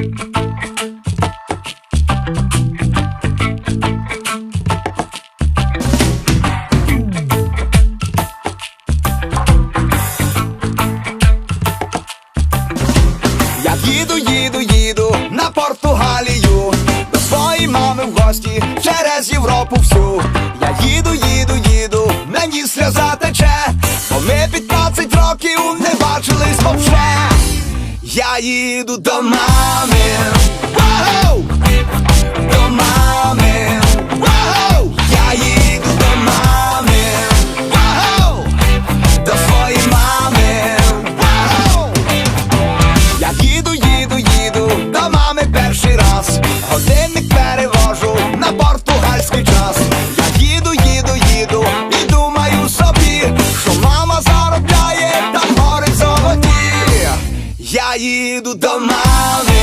Я їду, їду, їду на Португалію. До своєї мами в гості через Європу всю. Я їду, їду, їду, мені сльоза тече Бо ми 15 років не бачились вовше Я їду до мами Вау! Я їду до мами.